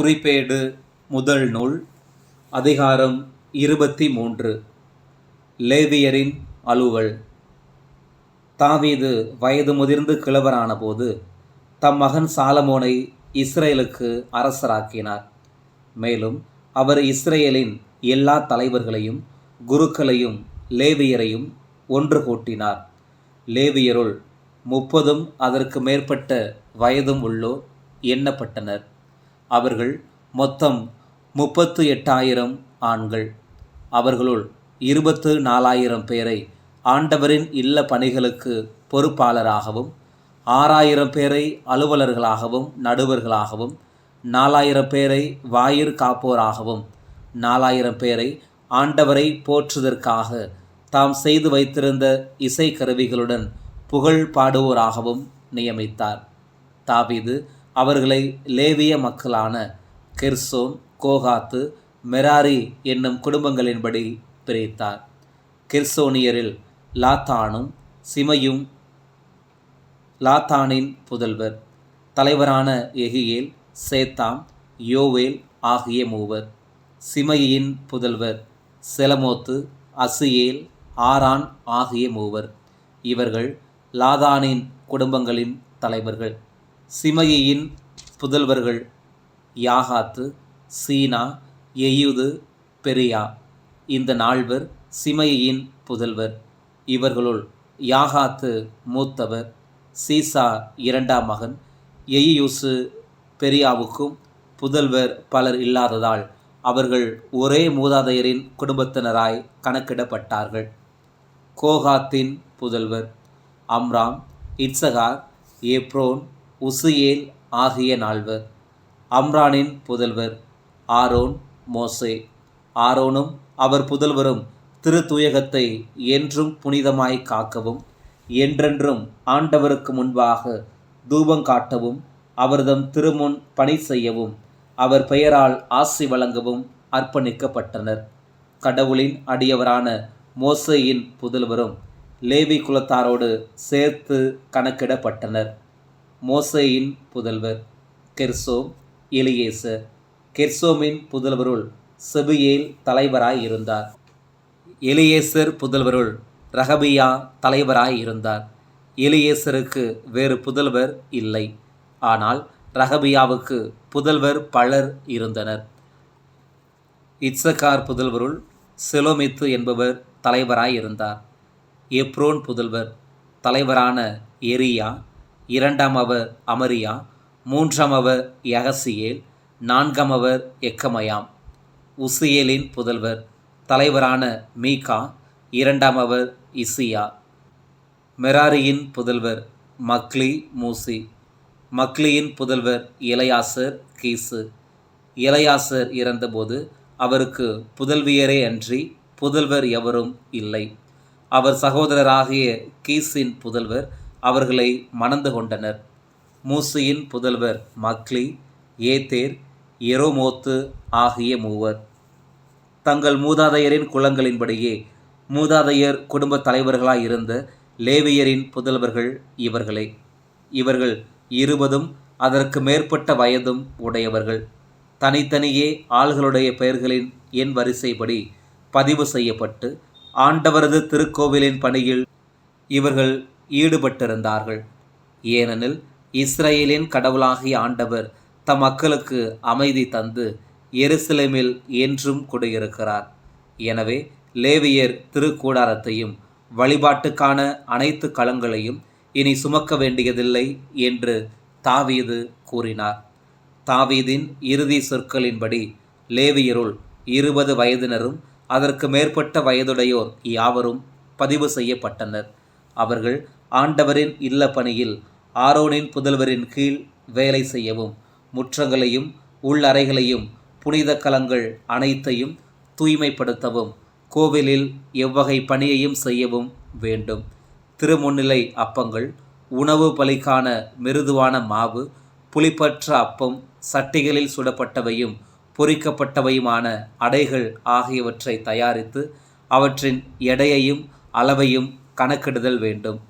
குறிப்பேடு முதல் நூல் அதிகாரம் இருபத்தி மூன்று லேவியரின் அலுவல். தாவீது வயது முதிர்ந்து கிழவரானபோது தம் மகன் சாலமோனை இஸ்ரேலுக்கு அரசராக்கினார். மேலும் அவர் இஸ்ரேலின் எல்லா தலைவர்களையும் குருக்களையும் லேவியரையும் ஒன்று கூட்டினார். லேவியருள் முப்பதும் அதற்கு மேற்பட்ட வயதும் உள்ளோர் எண்ணப்பட்டனர். அவர்கள் மொத்தம் முப்பத்து எட்டாயிரம் ஆண்கள். அவர்களுள் இருபத்து நாலாயிரம் பேரை ஆண்டவரின் இல்ல பணிகளுக்கு பொறுப்பாளராகவும் ஆறாயிரம் பேரை அலுவலர்களாகவும் நடுவர்களாகவும் நாலாயிரம் பேரை வாயிற் காப்போராகவும் நாலாயிரம் பேரை ஆண்டவரை போற்றுதற்காக தாம் செய்து வைத்திருந்த இசை கருவிகளுடன் புகழ் பாடுவோராகவும் நியமித்தார். தாவீது அவர்களை லேவிய மக்களான கெர்சோன் கோகாத்து மெராரி என்னும் குடும்பங்களின்படி பிரித்தார். கெர்சோனியரில் லாத்தானும் சிமையும் லாத்தானின் புதல்வர். தலைவரான எகியேல் சேத்தாம் யோவேல் ஆகிய மூவர். சிமையின் புதல்வர் செலமோத்து அசியேல் ஆரான் ஆகிய மூவர். இவர்கள் லாதானின் குடும்பங்களின் தலைவர்கள். சிமையின் புதல்வர்கள் யாகாத்து சீனா எயுது பெரியா. இந்த நால்வர் சிமையின் புதல்வர். இவர்களுள் யாகாத்து மூத்தவர் சீசா இரண்டாம் மகன். எயியூசு பெரியாவுக்கும் புதல்வர் பலர் இல்லாததால் அவர்கள் ஒரே மூதாதையரின் குடும்பத்தினராய் கணக்கிடப்பட்டார்கள். கோகாத்தின் புதல்வர் அம்ராம் இட்சகார் ஏப்ரோன் உசியேல் ஆகிய நால்வர். அம்ரானின் புதல்வர் ஆரோன் மோசே. ஆரோனும் அவர் புதல்வரும் திருத்துயகத்தை என்றும் புனிதமாய் காக்கவும் என்றென்றும் ஆண்டவருக்கு முன்பாக தூபம் காட்டவும் அவர்தம் திருமுன் பணி செய்யவும் அவர் பெயரால் ஆசி வழங்கவும் அர்ப்பணிக்கப்பட்டனர். கடவுளின் அடியவரான மோசேயின் புதல்வரும் லேவி குலத்தாரோடு சேர்த்து கணக்கிடப்பட்டனர். மோசேயின் புதல்வர் கெர்சோம் எலியேசர். கெர்சோமின் புதல்வருள் செபியேல் தலைவராய் இருந்தார். எலியேசர் புதல்வருள் ரகபியா தலைவராய் இருந்தார். எலியேசருக்கு வேறு புதல்வர் இல்லை. ஆனால் ரகபியாவுக்கு புதல்வர் பலர் இருந்தனர். இட்சகார் புதல்வருள் செலோமித்து என்பவர் தலைவராய் இருந்தார். எப்ரோன் புதல்வர் தலைவரான எரியா இரண்டாம் அவர் அமரியா மூன்றாம் அவர் யகசியேல் நான்காம் அவர் எக்கமயாம். உசியேலின் புதல்வர் தலைவரான மீகா இரண்டாம் அவர் இசியா. மெராரியின் புதல்வர் மக்லி மூசி. மக்லியின் புதல்வர் இளையாசர் கீசு. இளையாசர் இறந்தபோது அவருக்கு புதல்வியரே அன்றி புதல்வர் எவரும் இல்லை. அவர் சகோதரராகிய கீஸின் புதல்வர் அவர்களை மணந்து கொண்டனர். மூசியின் புதல்வர் மக்லி ஏதேர் எரோமோத்து ஆகிய மூவர். தங்கள் மூதாதையரின் குலங்களின்படியே மூதாதையர் குடும்ப தலைவர்களாய் இருந்த லேவியரின் புதல்வர்கள் இவர்களே. இவர்கள் இருபதும் அதற்கு மேற்பட்ட வயதும் உடையவர்கள். தனித்தனியே ஆள்களுடைய பெயர்களின் எண் வரிசைப்படி பதிவு செய்யப்பட்டு ஆண்டவரது திருக்கோவிலின் பணியில் இவர்கள் ஈடுபட்டிருந்தார்கள். ஏனெனில் இஸ்ரேலின் கடவுளாகிய ஆண்டவர் தம் மக்களுக்கு அமைதி தந்து எருசலேமில் என்றும் குடியிருக்கிறார். எனவே லேவியர் திருக்கூடாரத்தையும் வழிபாட்டுக்கான அனைத்து களங்களையும் இனி சுமக்க வேண்டியதில்லை என்று தாவீது கூறினார். தாவீதின் இறுதி சொற்களின்படி லேவியருள் இருபது வயதினரும் அதற்கு மேற்பட்ட வயதுடையோர் யாவரும் பதிவு செய்யப்பட்டனர். அவர்கள் ஆண்டவரின் இல்ல பணியில் ஆரோனின் புதல்வரின் கீழ் வேலை செய்யவும் முற்றங்களையும் உள்ளறைகளையும் புனித கலங்கள் அனைத்தையும் தூய்மைப்படுத்தவும் கோவிலில் எவ்வகை பணியையும் செய்யவும் வேண்டும். திருமுன்னிலை அப்பங்கள் உணவு பலிக்கான மிருதுவான மாவு புளிப்பற்ற அப்பம் சட்டிகளில் சுடப்பட்டவையும் பொறிக்கப்பட்டவையுமான அடைகள் ஆகியவற்றை தயாரித்து அவற்றின் எடையையும் அளவையும் கணக்கிடுதல் வேண்டும்.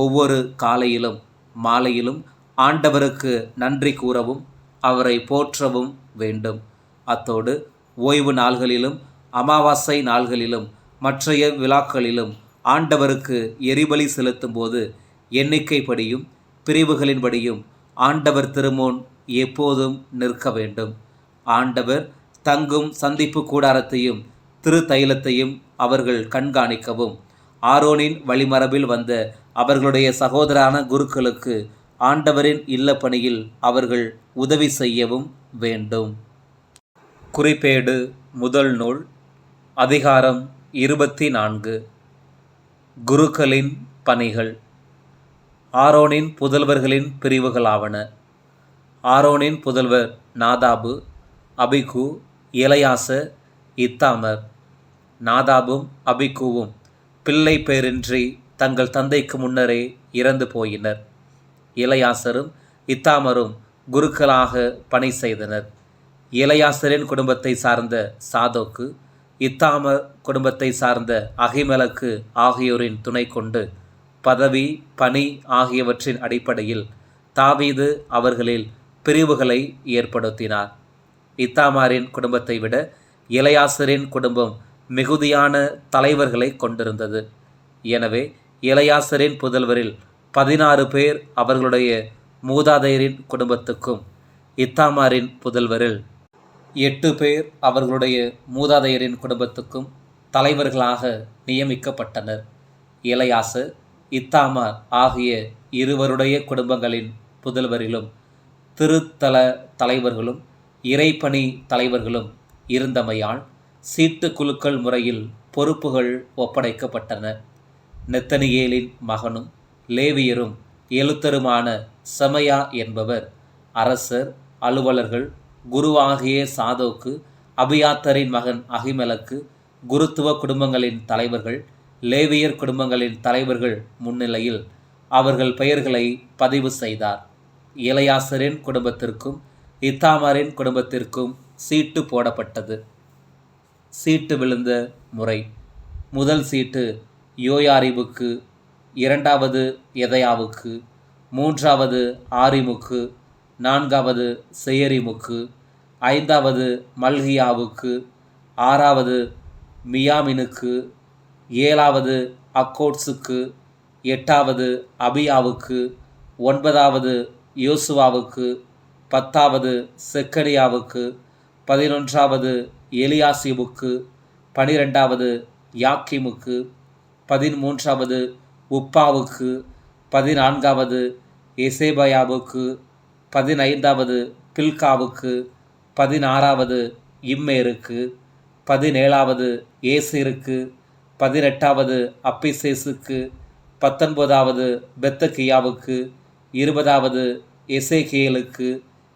ஒவ்வொரு காலையிலும் மாலையிலும் ஆண்டவருக்கு நன்றி கூறவும் அவரை போற்றவும் வேண்டும். அத்தோடு ஓய்வு நாள்களிலும் அமாவாசை நாள்களிலும் மற்றைய விழாக்களிலும் ஆண்டவருக்கு எரிபலி செலுத்தும்போது எண்ணிக்கைப்படியும் பிரிவுகளின்படியும் ஆண்டவர் திருமுன் எப்போதும் நிற்க வேண்டும். ஆண்டவர் தங்கும் சந்திப்பு கூடாரத்தையும் திரு தைலத்தையும் அவர்கள் கண்காணிக்கவும். ஆரோனின் வழிமரபில் வந்த அவர்களுடைய சகோதரான குருக்களுக்கு ஆண்டவரின் இல்லப்பணியில் அவர்கள் உதவி செய்யவும் வேண்டும். குறிப்பேடு முதல் நூல் அதிகாரம் இருபத்தி நான்கு குருக்களின் பணிகள். ஆரோனின் புதல்வர்களின் பிரிவுகளாவன. ஆரோனின் புதல்வர் நாதாபு அபிகு இளையாச இத்தாமர். நாதாபும் அபிகுவும் பிள்ளை பேரின்றி தங்கள் தந்தைக்கு முன்னரே இறந்து போயினர். இளையாசரும் இத்தாமரும் குருக்களாக பணி செய்தனர். இளையாசரின் குடும்பத்தை சார்ந்த சாதோக்கு இத்தாமர் குடும்பத்தை சார்ந்த அகிமலக்கு ஆகியோரின் துணை கொண்டு பதவி பணி ஆகியவற்றின் அடிப்படையில் தாவீது அவர்களில் பிரிவுகளை ஏற்படுத்தினார். இத்தாமாரின் குடும்பத்தை விட இளையாசரின் குடும்பம் மிகுதியான தலைவர்களை கொண்டிருந்தது. எனவே இளையாசரின் புதல்வரில் பதினாறு பேர் அவர்களுடைய மூதாதையரின் குடும்பத்துக்கும் இத்தாமாரின் புதல்வரில் எட்டு பேர் அவர்களுடைய மூதாதையரின் குடும்பத்துக்கும் தலைவர்களாக நியமிக்கப்பட்டனர். இளையாசு இத்தாமார் ஆகிய இருவருடைய குடும்பங்களின் புதல்வரிலும் திருத்தல தலைவர்களும் இறைப்பணி தலைவர்களும் இருந்தமையால் சீட்டு குழுக்கள் முறையில் பொறுப்புகள் ஒப்படைக்கப்பட்டன. நெத்தனியேலின் மகனும் லேவியரும் எழுத்தருமான செமையா என்பவர் அரசர் அலுவலர்கள் குருவாகிய சாதோக்கு அபியாத்தரின் மகன் அகிமலக்கு குருத்துவ குடும்பங்களின் தலைவர்கள் லேவியர் குடும்பங்களின் தலைவர்கள் முன்னிலையில் அவர்கள் பெயர்களை பதிவு செய்தார். இளையாசரின் குடும்பத்திற்கும் இத்தாமரின் குடும்பத்திற்கும் சீட்டு போடப்பட்டது. சீட்டு விழுந்த முறை. முதல் சீட்டு யோயாரிபுக்கு இரண்டாவது எதையாவுக்கு மூன்றாவது ஆரிமுக்கு நான்காவது செயரிமுக்கு ஐந்தாவது மல்கியாவுக்கு ஆறாவது மியாமினுக்கு ஏழாவது அக்கோட்ஸுக்கு எட்டாவது அபியாவுக்கு ஒன்பதாவது யோசுவாவுக்கு பத்தாவது செக்கடியாவுக்கு பதினொன்றாவது ஏலியாசிமுக்கு பனிரெண்டாவது யாக்கிமுக்கு பதிமூன்றாவது உப்பாவுக்கு பதினான்காவது எசேபயாவுக்கு பதினைந்தாவது பில்காவுக்கு பதினாறாவது இம்மேருக்கு பதினேழாவது ஏசிருக்கு பதினெட்டாவது அப்பிசேசுக்கு பத்தொன்பதாவது பெத்தகியாவுக்கு இருபதாவது எசேகியலுக்கு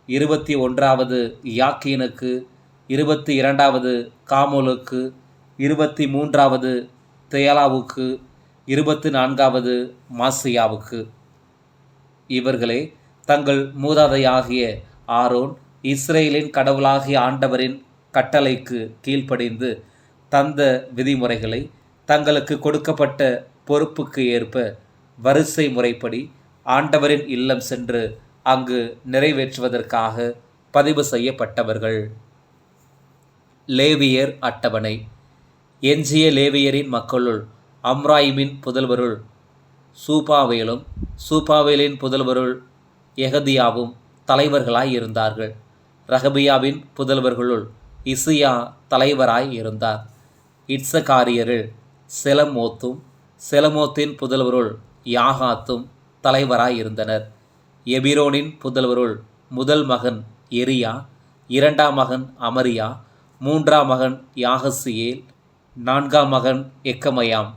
இருபத்தி ஒன்றாவது யாக்கீனுக்கு இருபத்தி இரண்டாவது காமோலுக்கு இருபத்தி மூன்றாவது தெயலாவுக்கு இருபத்தி நான்காவது மாசியாவுக்கு. இவர்களே தங்கள் மூதாதையாகிய ஆரோன் இஸ்ரேலின் கடவுளாகிய ஆண்டவரின் கட்டளைக்கு கீழ்ப்படிந்து தந்த விதிமுறைகளை தங்களுக்கு கொடுக்கப்பட்ட பொறுப்புக்கு ஏற்ப வரிசை முறைப்படி ஆண்டவரின் இல்லம் சென்று அங்கு நிறைவேற்றுவதற்காக பதிவு செய்யப்பட்டவர்கள். லேவியர் அட்டவணை. எஞ்சிய லேவியரின் மக்களுள் அம்ராயிமின் புதல்வருள் சூபாவேலும் சூபாவேலின் புதல்வருள் எகதியாவும் தலைவர்களாய் இருந்தார்கள். ரஹபியாவின் புதல்வர்களுள் இசியா தலைவராய் இருந்தார். இட்சகாரியரில் செலமோத்தும் செலமோத்தின் புதல்வருள் யாகாத்தும் தலைவராய் இருந்தனர். எபிரோனின் புதல்வருள் முதல் மகன் எரியா இரண்டாம் மகன் அமரியா மூன்றாம் மகன் யாகசியேல் நான்காம் மகன் எக்கமயாம்.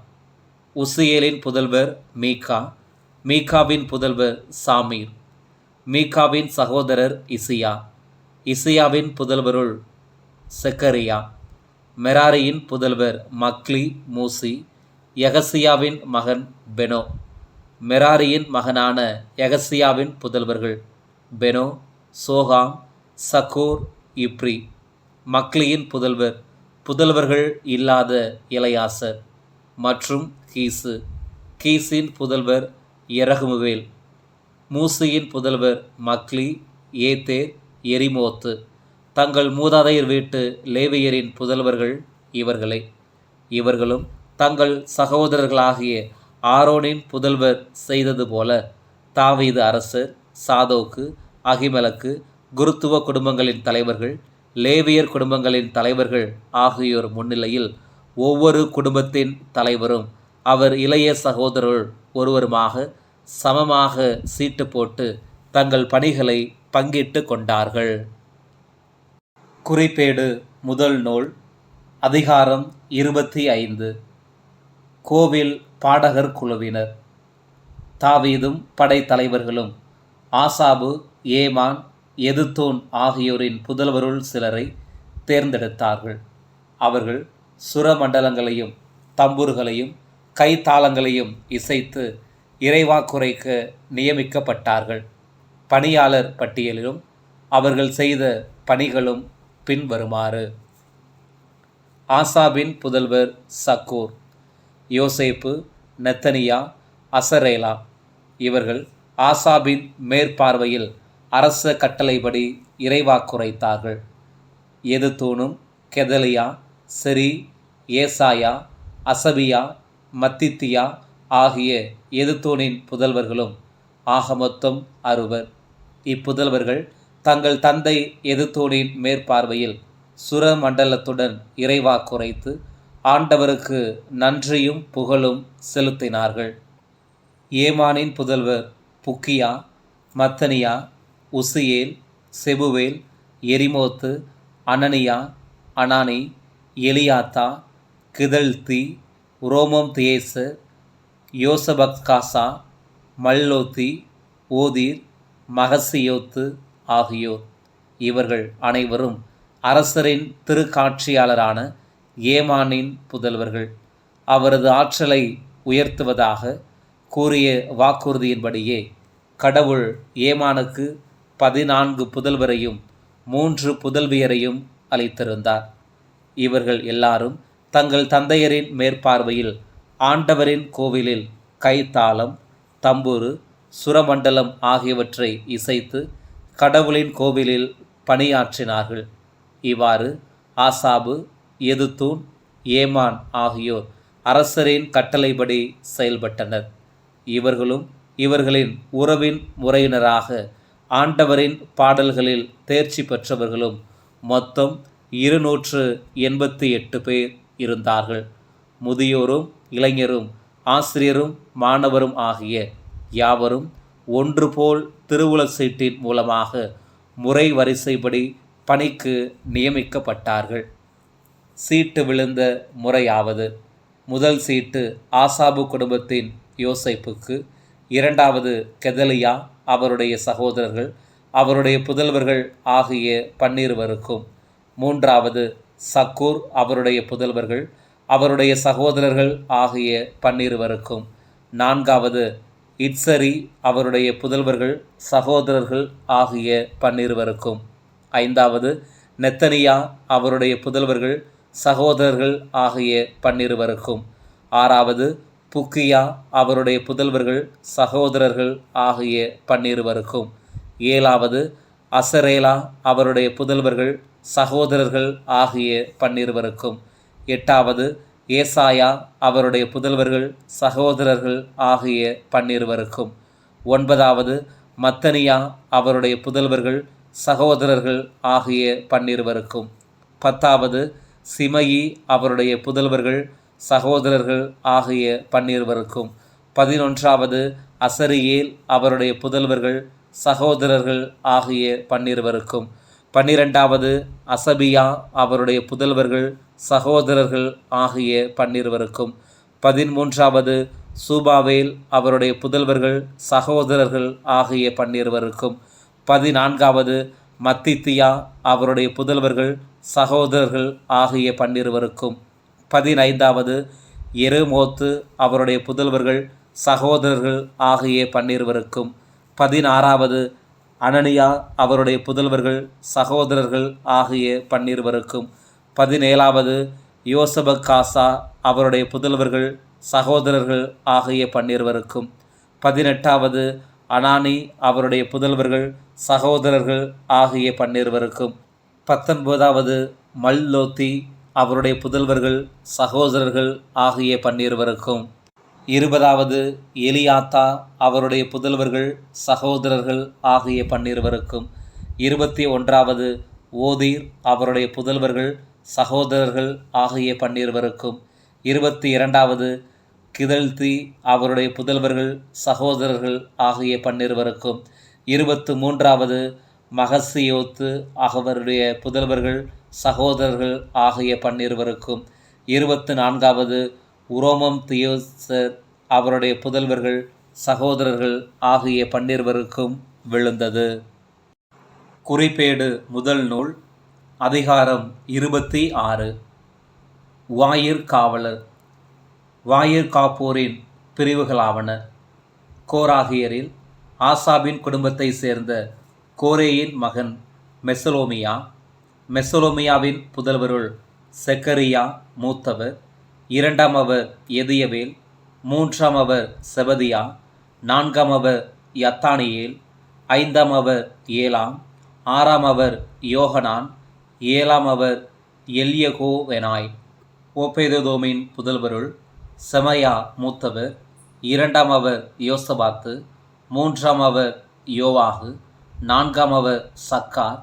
உசியேலின் புதல்வர் மீகா மீகாவின் புதல்வர் சாமீர் மீகாவின் சகோதரர் இசியா இசியாவின் புதல்வருள் செக்கரியா மெராரியின் புதல்வர் மக்லி மூசி யகசியாவின் மகன் பெனோ மெராரியின் மகனான யகசியாவின் புதல்வர்கள் பெனோ சோகாம் சகோர் இப்ரி. மக்லியின் புதல்வர் புதல்வர்கள் இல்லாத இளையாசர் மற்றும் கீசு. கீசின் புதல்வர் எரகுமுவேல். மூசியின் புதல்வர் மக்லி ஏத்தேர் எரிமோத்து. தங்கள் மூதாதையர் வீட்டு லேவியரின் புதல்வர்கள் இவர்களே. இவர்களும் தங்கள் சகோதரர்களாகிய ஆரோனின் புதல்வர் செய்தது போல தாவீது அரசர் சாதோக்கு அகிமலக்கு குருத்துவ குடும்பங்களின் தலைவர்கள் லேவியர் குடும்பங்களின் தலைவர்கள் ஆகியோர் முன்னிலையில் ஒவ்வொரு குடும்பத்தின் தலைவரும் அவர் இளைய சகோதரர் ஒருவருமாக சமமாக சீட்டு போட்டு தங்கள் பணிகளை பங்கிட்டு கொண்டார்கள். குறிப்பேடு முதல் நூல் அதிகாரம் இருபத்தி ஐந்து கோவில் பாடகர் குழுவினர். தாவீதும் படைத்தலைவர்களும் ஆசாபு ஏமான் எதுத்தோன் ஆகியோரின் புதல்வருள் சிலரை தேர்ந்தெடுத்தார்கள். அவர்கள் சுரமண்டலங்களையும் தம்புர்களையும் கைத்தாளங்களையும் இசைத்து இறைவாக்குரைக்க நியமிக்கப்பட்டார்கள். பணியாளர் பட்டியலிலும் அவர்கள் செய்த பணிகளும் பின்வருமாறு. ஆசாபின் புதல்வர் சக்கூர் யோசேப்பு நெத்தனியா அசரேலா இவர்கள் ஆசாபின் மேற்பார்வையில் அரச கட்டளைப்படி இறைவாக்குரைத்தார்கள் எதுதூனும் கெதலியா செரி ஏசாயா அசபியா மத்தித்தியா ஆகிய எதுத்தோனின் புதல்வர்களும் ஆக மொத்தம் அறுவர். இப்புதல்வர்கள் தங்கள் தந்தை எதுத்தோனின் மேற்பார்வையில் சுரமண்டலத்துடன் இறைவாக்குரைத்து ஆண்டவருக்கு நன்றியும் புகழும் செலுத்தினார்கள். ஏமானின் புதல்வர் புக்கியா மத்தனியா உசியேல் செபுவேல் எரிமோத்து அனனியா அனானி எலியாத்தா கிதழ்தி ரோமோம் தியேசு யோசபக்காசா மல்லோத்தி ஓதீர் மகசியோத்து ஆகியோர். இவர்கள் அனைவரும் அரசரின் திருக்காட்சியாளரான ஏமானின் புதல்வர்கள். அவரது ஆற்றலை உயர்த்துவதாக கூறிய வாக்குறுதியின்படியே கடவுள் ஏமானுக்கு பதினான்கு புதல்வரையும் மூன்று புதல்வியரையும் அளித்திருந்தார் இவர்கள் எல்லாரும் தங்கள் தந்தையரின் மேற்பார்வையில் ஆண்டவரின் கோவிலில் கைத்தாளம் தம்புரு சுரமண்டலம் ஆகியவற்றை இசைத்து கடவுளின் கோவிலில் பணியாற்றினார்கள். இவ்வாறு ஆசாபு எதுத்தூன் ஏமான் ஆகியோர் அரசரின் கட்டளைப்படி செயல்பட்டனர். இவர்களும் இவர்களின் உறவின் முறையினராக ஆண்டவரின் பாடல்களில் தேர்ச்சி பெற்றவர்களும் மொத்தம் இருநூற்று எண்பத்தி எட்டு பேர் இருந்தார்கள். முதியோரும் இளைஞரும் ஆசிரியரும் மாணவரும் ஆகிய யாவரும் ஒன்று போல் திருவுள சீட்டின் மூலமாக முறை வரிசைப்படி பணிக்கு நியமிக்கப்பட்டார்கள். சீட்டு விழுந்த முறையாவது. முதல் சீட்டு ஆசாபு குடும்பத்தின் யோசைப்புக்கு இரண்டாவது கெதலியா அவருடைய சகோதரர்கள் அவருடைய புதல்வர்கள் ஆகிய பன்னிருவருக்கும். மூன்றாவது சக்கூர் அவருடைய புதல்வர்கள் அவருடைய சகோதரர்கள் ஆகிய பன்னிருவருக்கும். நான்காவது இட்சரி அவருடைய புதல்வர்கள் சகோதரர்கள் ஆகிய பன்னிருவருக்கும். ஐந்தாவது நெத்தனியா அவருடைய புதல்வர்கள் சகோதரர்கள் ஆகிய பன்னிருவருக்கும். ஆறாவது புக்கியா அவருடைய புதல்வர்கள் சகோதரர்கள் ஆகிய பன்னிருவருக்கும். ஏழாவது அசரேலா அவருடைய புதல்வர்கள் சகோதரர்கள் ஆகிய பன்னிருவருக்கும். எட்டாவது ஏசாயா அவருடைய புதல்வர்கள் சகோதரர்கள் ஆகிய பன்னிருவருக்கும். ஒன்பதாவது மத்தனியா அவருடைய புதல்வர்கள் சகோதரர்கள் ஆகிய பன்னிருவருக்கும். பத்தாவது சிமயி அவருடைய புதல்வர்கள் சகோதரர்கள் ஆகிய பன்னிருவருக்கும். பதினொன்றாவது அசரியேல் அவருடைய புதல்வர்கள் சகோதரர்கள் ஆகிய பன்னிருவருக்கும். பன்னிரெண்டாவது அசபியா அவருடைய புதல்வர்கள் சகோதரர்கள் ஆகிய பன்னிருவருக்கும். பதிமூன்றாவது சூபாவேல் அவருடைய புதல்வர்கள் சகோதரர்கள் ஆகிய பன்னிருவருக்கும். பதினான்காவது மத்தித்தியா அவருடைய புதல்வர்கள் சகோதரர்கள் ஆகிய பன்னிருவருக்கும். பதினைந்தாவது எருமோத்து அவருடைய புதல்வர்கள் சகோதரர்கள் ஆகிய பன்னிருவருக்கும். பதினாறாவது அனனியா அவருடைய புதல்வர்கள் சகோதரர்கள் ஆகிய பன்னிருவருக்கும். பதினேழாவது யோசபக்காசா அவருடைய புதல்வர்கள் சகோதரர்கள் ஆகிய பன்னிருவருக்கும். பதினெட்டாவது அனானி அவருடைய புதல்வர்கள் சகோதரர்கள் ஆகிய பன்னிருவருக்கும். பத்தொன்பதாவது மல்லோத்தி அவருடைய புதல்வர்கள் சகோதரர்கள் ஆகிய பன்னிருவருக்கும். இருபதாவது எலியாத்தா அவருடைய புதல்வர்கள் சகோதரர்கள் ஆகிய பன்னிருவருக்கும். இருபத்தி ஒன்றாவது ஓதீர் அவருடைய புதல்வர்கள் சகோதரர்கள் ஆகிய பன்னிருவருக்கும். இருபத்தி இரண்டாவது கிதழ்த்தி அவருடைய புதல்வர்கள் சகோதரர்கள் ஆகிய பன்னிருவருக்கும். இருபத்து மூன்றாவது மகசியோத்து அவருடைய புதல்வர்கள் சகோதரர்கள் ஆகிய பன்னிருவருக்கும் இருபத்து நான்காவது உரோமம் தியோசர் அவருடைய புதல்வர்கள் சகோதரர்கள் ஆகிய பன்னிருவருக்கும் விழுந்தது. குறிப்பேடு முதல் நூல் அதிகாரம் இருபத்தி ஆறு வாயிற் காவலர். வாயிற் காப்போரின் பிரிவுகளாவன. கோராகியரில் ஆசாபின் குடும்பத்தை சேர்ந்த கோரேயின் மகன் மெசலோமியா மெசோலோமியாவின் புதல்வருள் செக்கரியா மூத்தவர் இரண்டாம் அவர் எதியவேல் மூன்றாம் அவர் செபதியா நான்காம் அவர் யத்தானியேல் ஐந்தாம் அவர் ஏலாம் ஆறாம் அவர் யோகனான் ஏழாம் அவர் எல்யகோவெனாய். ஓபேதோமின் புதல்வருள் செமயா மூத்தவர் இரண்டாம் அவர் யோசபாத்து மூன்றாம் அவர் யோவாகு நான்காம் அவர் சக்கார்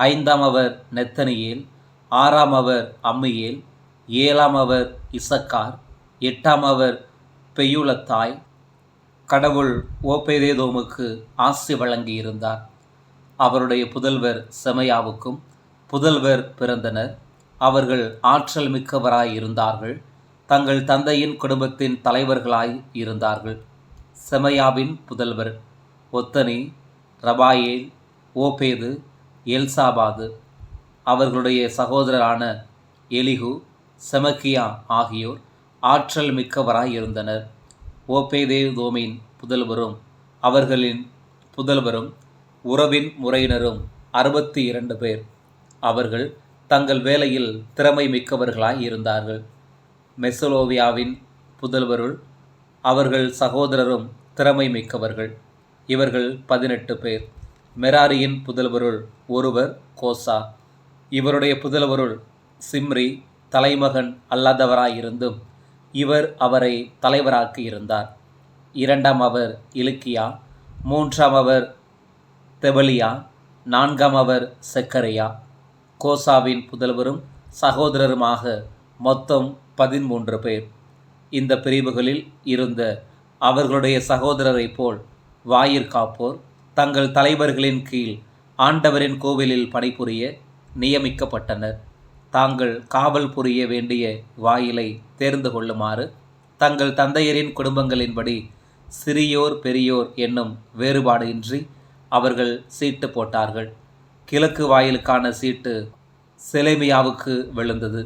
ஐந்தாம் அவர் நெத்தனியேல் ஆறாம் அவர் அம்மியேல் ஏழாம் அவர் இசக்கார் எட்டாம் அவர் பெயுலத்தாய். கடவுள் ஓபேதேதோமுக்கு ஆசி வழங்கியிருந்தார். அவருடைய புதல்வர் செமையாவுக்கும் புதல்வர் பிறந்தனர். அவர்கள் ஆற்றல் மிக்கவராய் இருந்தார்கள். தங்கள் தந்தையின் குடும்பத்தின் தலைவர்களாய் இருந்தார்கள். செமையாவின் புதல்வர் ஒத்தனி ரபாயேல் ஓபேது எல்சாபாது அவர்களுடைய சகோதரரான எலிகு செமக்கியா ஆகியோர் ஆற்றல் மிக்கவராய் இருந்தனர். ஓபேதேதோமின் புதல்வரும் அவர்களின் புதல்வரும் உறவின் முறையினரும் அறுபத்தி இரண்டு பேர். அவர்கள் தங்கள் வேலையில் திறமை மிக்கவர்களாய் இருந்தார்கள். மெசலோவியாவின் புதல்வருள் அவர்கள் சகோதரரும் திறமை மிக்கவர்கள். இவர்கள் பதினெட்டு பேர். மெராரியின் புதல்வருள் ஒருவர் கோசா. இவருடைய புதல்வருள் சிம்ரி தலைமகன் அல்லாதவராயிருந்தும் இவர் அவரை தலைவராக்கி இருந்தார். இரண்டாம் அவர் இலுக்கியா மூன்றாம் அவர் தெபலியா நான்காம் அவர் செக்கரையா. கோசாவின் புதல்வரும் சகோதரருமாக மொத்தம் பதிமூன்று பேர். இந்த பிரிவுகளில் இருந்த அவர்களுடைய சகோதரரைப் போல் வாயிற்காப்போர் தங்கள் தலைவர்களின் கீழ் ஆண்டவரின் கோவிலில் பணிபுரிய நியமிக்கப்பட்டனர். தாங்கள் காவல் புரிய வேண்டிய வாயிலை தேர்ந்து கொள்ளுமாறு தங்கள் தந்தையரின் குடும்பங்களின்படி சிறியோர் பெரியோர் என்னும் வேறுபாடு இன்றி அவர்கள் சீட்டு போட்டார்கள். கிழக்கு வாயிலுக்கான சீட்டு செலேமியாவுக்கு விழுந்தது.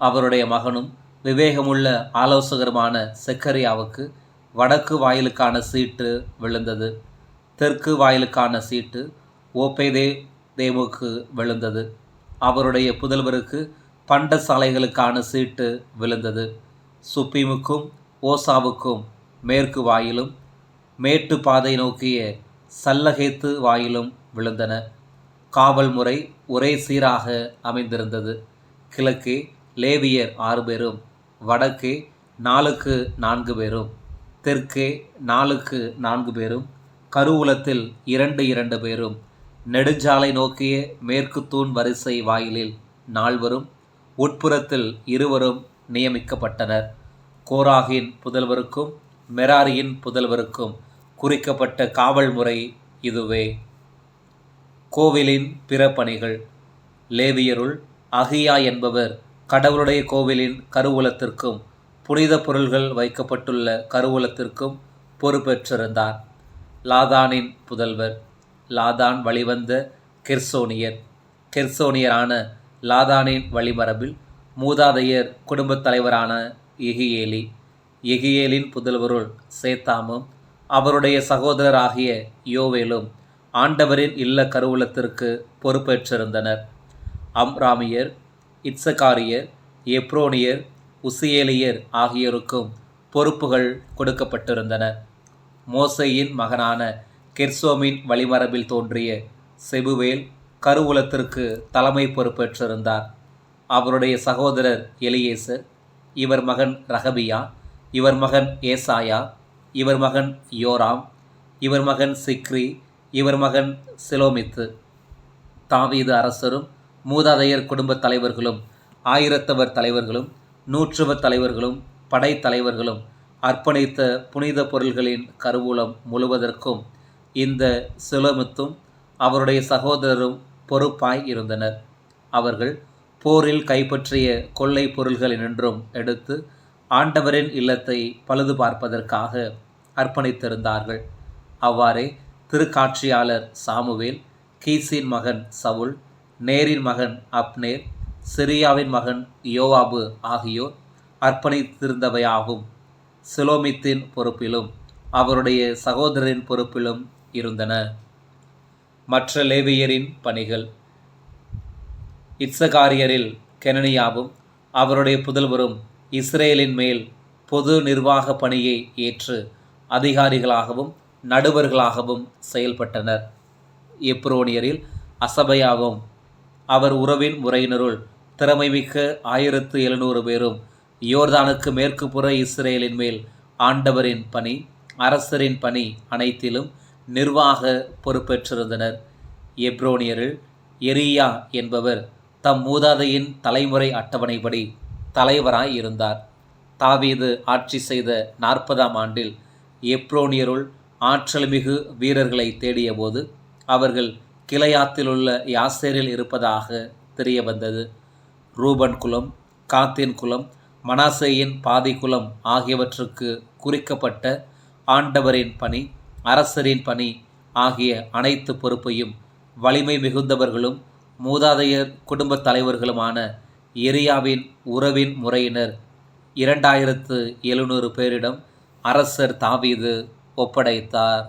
அவருடைய மகனும் விவேகமுள்ள ஆலோசகருமான செக்கரியாவுக்கு வடக்கு வாயிலுக்கான சீட்டு விழுந்தது. தெற்கு வாயிலுக்கான சீட்டு ஓபேதே தேமுக்கு விழுந்தது. அவருடைய புதல்வருக்கு பண்டசாலைகளுக்கான சீட்டு விழுந்தது. சுப்பீமுக்கும் ஓசாவுக்கும் மேற்கு வாயிலும் மேட்டு பாதை நோக்கிய சல்லகேத்து வாயிலும் விழுந்தன. காவல் முறை ஒரே சீராக அமைந்திருந்தது. கிழக்கே லேவியர் ஆறு பேரும் வடக்கே நாலுக்கு நான்கு பேரும் தெற்கே நாலுக்கு நான்கு பேரும் கருவூலத்தில் இரண்டு இரண்டு பேரும் நெடுஞ்சாலை நோக்கிய மேற்கு தூண் வரிசை வாயிலில் நால்வரும் உட்புறத்தில் இருவரும் நியமிக்கப்பட்டனர். கோராகின் புதல்வருக்கும் மெராரியின் புதல்வருக்கும் குறிக்கப்பட்ட காவல் முறை இதுவே. கோவிலின் பிற பணிகள். லேவியருள் அகியா என்பவர் கடவுளுடைய கோவிலின் கருவூலத்திற்கும் புனித பொருள்கள் வைக்கப்பட்டுள்ள கருவூலத்திற்கும் பொறுப்பேற்றிருந்தார். லாதானின் புதல்வர். லாதான் வழிவந்த கெர்சோனியர். கெர்சோனியரான லாதானின் வழிமரபில் மூதாதையர் குடும்பத் தலைவரான எகியேலி. எகியேலின் புதல்வருள் சேத்தாமும் அவருடைய சகோதரராகிய யோவேலும் ஆண்டவரின் இல்ல கருவூலத்திற்கு பொறுப்பேற்றிருந்தனர். அம்ராமியர் இட்சகாரியர் எப்ரோனியர் உசியேலியர் ஆகியோருக்கும் பொறுப்புகள் கொடுக்கப்பட்டிருந்தன. மோசையின் மகனான கெர்சோமின் வழிமரபில் தோன்றிய செபுவேல் கருவூலத்திற்கு தலைமை பொறுப்பேற்றிருந்தார். அவருடைய சகோதரர் எலியேசர் இவர் மகன் ரகபியா இவர் மகன் ஏசாயா இவர் மகன் யோராம் இவர் மகன் சிக்ரி இவர் மகன் சிலோமித்து. தாவீது அரசரும் மூதாதையர் குடும்பத் தலைவர்களும் ஆயிரத்தவர் தலைவர்களும் நூற்றுவர் தலைவர்களும் படைத்தலைவர்களும் அர்ப்பணித்த புனித பொருள்களின் கருவூலம் முழுவதற்கும் இந்த சிலமுத்தும் அவருடைய சகோதரரும் பொறுப்பாய் இருந்தனர். அவர்கள் போரில் கைப்பற்றிய கொள்ளை பொருள்களினின்றும் எடுத்து ஆண்டவரின் இல்லத்தை பழுது பார்ப்பதற்காக அர்ப்பணித்திருந்தார்கள். அவ்வாறே திருக்காட்சியாளர் சாமுவேல் கீசின் மகன் சவுல் நேரின் மகன் அப்னேர் சிரியாவின் மகன் யோவாபு ஆகியோர் அர்ப்பணித்திருந்தவையாகும். சிலோமித்தின் பொறுப்பிலும் அவருடைய சகோதரரின் பொறுப்பிலும் இருந்தன. மற்ற லேவியரின் பணிகள். இட்சகாரியரில் கெனனியாவும் அவருடைய புதல்வரும் இஸ்ரேலின் மேல் பொது நிர்வாக பணியை ஏற்று அதிகாரிகளாகவும் நடுவர்களாகவும் செயல்பட்டனர். எப்ரோனியரில் அசபையாவும் அவர் உறவின் முறையினருள் திறமைமிக்க ஆயிரத்து எழுநூறு பேரும் யோர்தானுக்கு மேற்கு புற இஸ்ரேலின் மேல் ஆண்டவரின் பணி அரசரின் பணி அனைத்திலும் நிர்வாக பொறுப்பேற்றிருந்தனர். எப்ரோனியரில் எரியா என்பவர் தம் மூதாதையின் தலைமுறை அட்டவணைப்படி தலைவராய் இருந்தார். தாவீது ஆட்சி செய்த நாற்பதாம் ஆண்டில் எப்ரோனியருள் ஆற்றல்மிகு வீரர்களை தேடியபோது அவர்கள் கிளையாத்திலுள்ள யாசேரில் இருப்பதாக தெரிய வந்தது ரூபன் குலம் காத்தின் குலம் மனாசேயின் பாதிக்குலம் ஆகியவற்றுக்கு குறிக்கப்பட்ட ஆண்டவரின் பணி அரசரின் பணி ஆகிய அனைத்து பொறுப்பையும் வலிமை மிகுந்தவர்களும் மூதாதையர் குடும்பத் தலைவர்களுமான எரியாவின் உறவின் முறையினர் இரண்டாயிரத்து எழுநூறு பேரிடம் அரசர் தாவீது ஒப்படைத்தார்.